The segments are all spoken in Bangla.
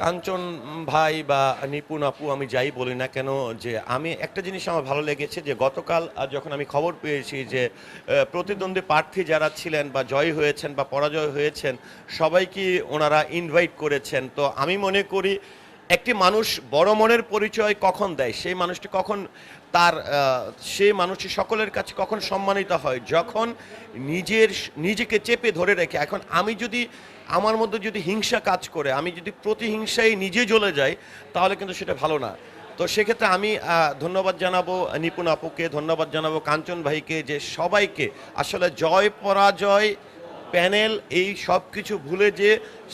কাঞ্চন ভাই বা নিপুণ আপু, আমি যাই বলি না কেন, যে আমি একটা জিনিস আমার ভালো লেগেছে, যে গতকাল যখন আমি খবর পেয়েছি যে প্রতিদ্বন্দ্বী প্রার্থী যারা ছিলেন বা জয় হয়েছেন বা পরাজয় হয়েছেন, সবাইকে ওনারা ইনভাইট করেছেন। তো আমি মনে করি একটি মানুষ বড় মনের পরিচয় কখন দেয়? সেই মানুষটি কখন তার সেই মানুষটি সকলের কাছে কখন সম্মানিত হয়? যখন নিজের, নিজেকে চেপে ধরে রেখে, এখন আমি যদি আমার মধ্যে যদি হিংসা কাজ করে, আমি যদি প্রতিহিংসায় নিজে জ্বলে যাই, তাহলে কিন্তু সেটা ভালো না। তো সেক্ষেত্রে আমি ধন্যবাদ জানাব নিপুণ আপুকে, ধন্যবাদ জানাব কাঞ্চন ভাইকে, যে সবাইকে আসলে জয়, পরাজয় প্যানেল, এই সব কিছু ভুলে যে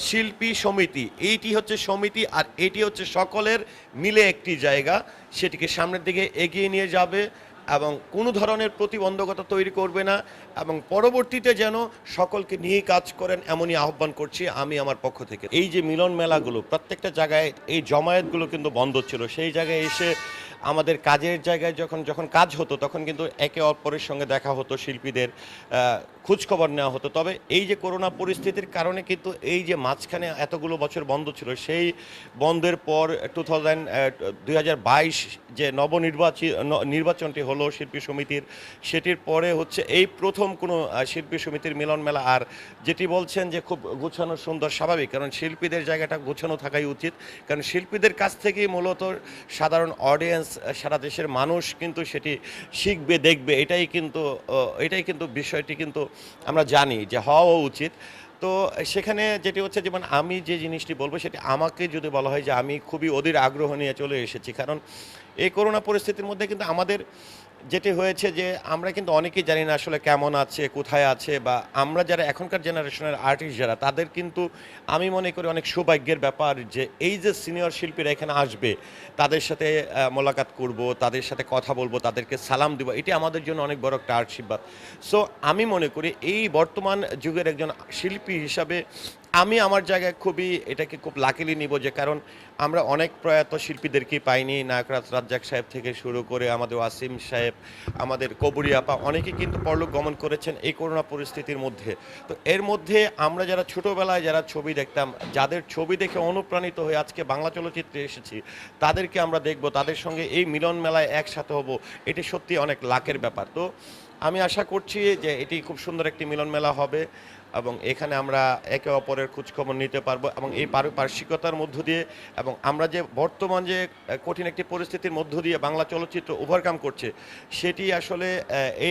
শিল্পী সমিতি, এইটি হচ্ছে সমিতি আর এটি হচ্ছে সকলের মিলে একটি জায়গা। সেটিকে সামনের দিকে এগিয়ে নিয়ে যাবে এবং কোনো ধরনের প্রতিবন্ধকতা তৈরি করবে না এবং পরবর্তীতে যেন সকলকে নিয়ে কাজ করেন এমনই আহ্বান করছি আমি আমার পক্ষ থেকে। এই যে মিলন মেলাগুলো, প্রত্যেকটা জায়গায় এই জমায়েতগুলো কিন্তু বন্ধ ছিল। সেই জায়গায় এসে আমাদের কাজের জায়গায় যখন যখন কাজ হতো, তখন কিন্তু একে অপরের সঙ্গে দেখা হতো শিল্পীদের। খোঁজখবর নেওয়া হতো। তবে এই যে করোনা পরিস্থিতির কারণে কিন্তু এই যে মাঝখানে এতগুলো বছর বন্ধ ছিল, সেই বন্ধের পর টু থাউজেন্ড যে নবনির্বাচিত ন- নির্বাচনটি হলো শিল্পী সমিতির, সেটির পরে হচ্ছে এই প্রথম কোনো শিল্পী সমিতির মিলন মেলা। আর যেটি বলছেন যে খুব গোছানো সুন্দর, স্বাভাবিক, কারণ শিল্পীদের জায়গাটা গোছানো থাকাই উচিত। কারণ শিল্পীদের কাছ থেকেই মূলত সাধারণ অডিয়েন্স সারা দেশের মানুষ কিন্তু সেটি শিখবে, দেখবে। এটাই কিন্তু এটাই কিন্তু বিষয়টি কিন্তু আমরা জানি যে হওয়া উচিত। তো সেখানে যেটি হচ্ছে যেমন আমি যে জিনিসটি বলব, সেটি আমাকে যদি বলা হয় যে আমি খুবই অধীর আগ্রহ নিয়ে চলে এসেছি। কারণ এই করোনা পরিস্থিতির মধ্যে কিন্তু আমাদের যেটি হয়েছে যে আমরা কিন্তু অনেকেই জানি না আসলে কেমন আছে, কোথায় আছে, বা আমরা যারা এখনকার জেনারেশনের আর্টিস্ট যারা, তাদের কিন্তু আমি মনে করি অনেক সৌভাগ্যের ব্যাপার যে এই যে সিনিয়র শিল্পীরা এখানে আসবে, তাদের সাথে মোলাকাত করব, তাদের সাথে কথা বলব, তাদেরকে সালাম দিব, এটি আমাদের জন্য অনেক বড় একটা আশীর্বাদ সো আমি মনে করি এই বর্তমান যুগের একজন শিল্পী হিসাবে আমি আমার জায়গায় খুবই এটাকে খুব লাকিলি নিব যে কারণ আমরা অনেক প্রয়াত শিল্পীদেরকেই পাইনি। নায়করাজ রাজ্জাক সাহেব থেকে শুরু করে আমাদের ওয়াসিম সাহেব আমাদের কবরিয়া বা অনেকে কিন্তু পরলোক গমন করেছেন এই করোনা পরিস্থিতির মধ্যে। তো এর মধ্যে আমরা যারা ছোটোবেলায় যারা ছবি দেখতাম, যাদের ছবি দেখে অনুপ্রাণিত হয়ে আজকে বাংলা চলচ্চিত্রে এসেছি, তাদেরকে আমরা দেখব, তাদের সঙ্গে এই মিলন মেলায় একসাথে হব, এটি সত্যি অনেক লাকের ব্যাপার। তো আমি আশা করছি যে এটি খুব সুন্দর একটি মিলন মেলা হবে। এবং এখানে আমরা একে অপরের খোঁজখবর নিতে পারব এবং এই পারিপার্শ্বিকতার মধ্য দিয়ে এবং আমরা যে বর্তমান যে কঠিন একটি পরিস্থিতির মধ্য দিয়ে বাংলা চলচ্চিত্র ওভারকাম করছে, সেটি আসলে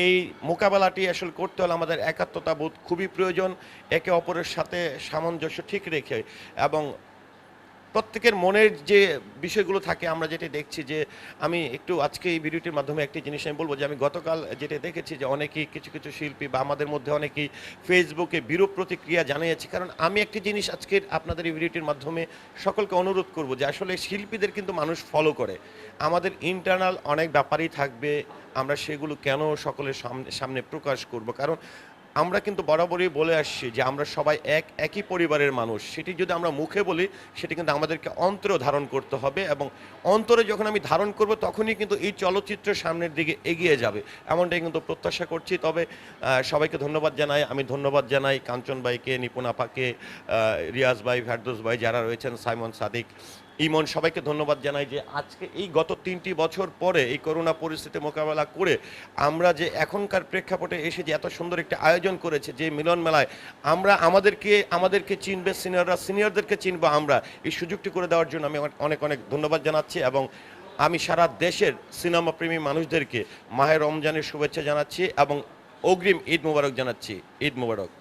এই মোকাবেলাটি আসলে করতে হলে আমাদের একাত্মতা বোধ খুবই প্রয়োজন, একে অপরের সাথে সামঞ্জস্য ঠিক রেখে এবং প্রত্যেকের মনের যে বিষয়গুলো থাকে, আমরা যেটা দেখছি যে আমি একটু আজকে এই ভিডিওটির মাধ্যমে একটি জিনিস আমি বলব যে আমি গতকাল যেটা দেখেছি যে অনেকেই কিছু কিছু শিল্পী বা আমাদের মধ্যে অনেকেই ফেসবুকে বিরূপ প্রতিক্রিয়া জানিয়েছে। কারণ আমি একটি জিনিস আজকের আপনাদের এই ভিডিওটির মাধ্যমে সকলকে অনুরোধ করব যে আসলে শিল্পীদের কিন্তু মানুষ ফলো করে। আমাদের ইন্টারনাল অনেক ব্যাপারই থাকবে, আমরা সেগুলো কেন সকলের সামনে সামনে প্রকাশ করব? কারণ আমরা কিন্তু বরাবরই বলে আসছি যে আমরা সবাই এক, একই পরিবারের মানুষ। সেটি যদি আমরা মুখে বলি, সেটি কিন্তু আমাদেরকে অন্তরে ধারণ করতে হবে এবং অন্তরে যখন আমি ধারণ করব, তখনই কিন্তু এই চলচ্চিত্র সামনের দিকে এগিয়ে যাবে। এমনটাই কিন্তু প্রত্যাশা করছি। তবে সবাইকে ধন্যবাদ জানাই। আমি ধন্যবাদ জানাই কাঞ্চন ভাইকে, নিপুণ আপাকে রিয়াজ ভাই, ফেরদৌস ভাই যারা রয়েছেন, সাইমন সাদিক ইমন, সবাইকে ধন্যবাদ জানাই যে আজকে এই গত তিনটি বছর পরে এই করোনা পরিস্থিতি মোকাবেলা করে আমরা যে এখনকার প্রেক্ষাপটে এসে যে এত সুন্দর একটি আয়োজন করেছে যে মিলন মেলায়, আমরা আমাদেরকে আমাদেরকে চিনবে, সিনিয়ররা, সিনিয়রদেরকে চিনবো আমরা। এই সুযোগটি করে দেওয়ার জন্য আমি অনেক অনেক ধন্যবাদ জানাচ্ছি এবং আমি সারা দেশের সিনেমা প্রেমী মানুষদেরকে মাহের রমজানের শুভেচ্ছা জানাচ্ছি এবং অগ্রিম ঈদ মোবারক জানাচ্ছি। ঈদ মোবারক।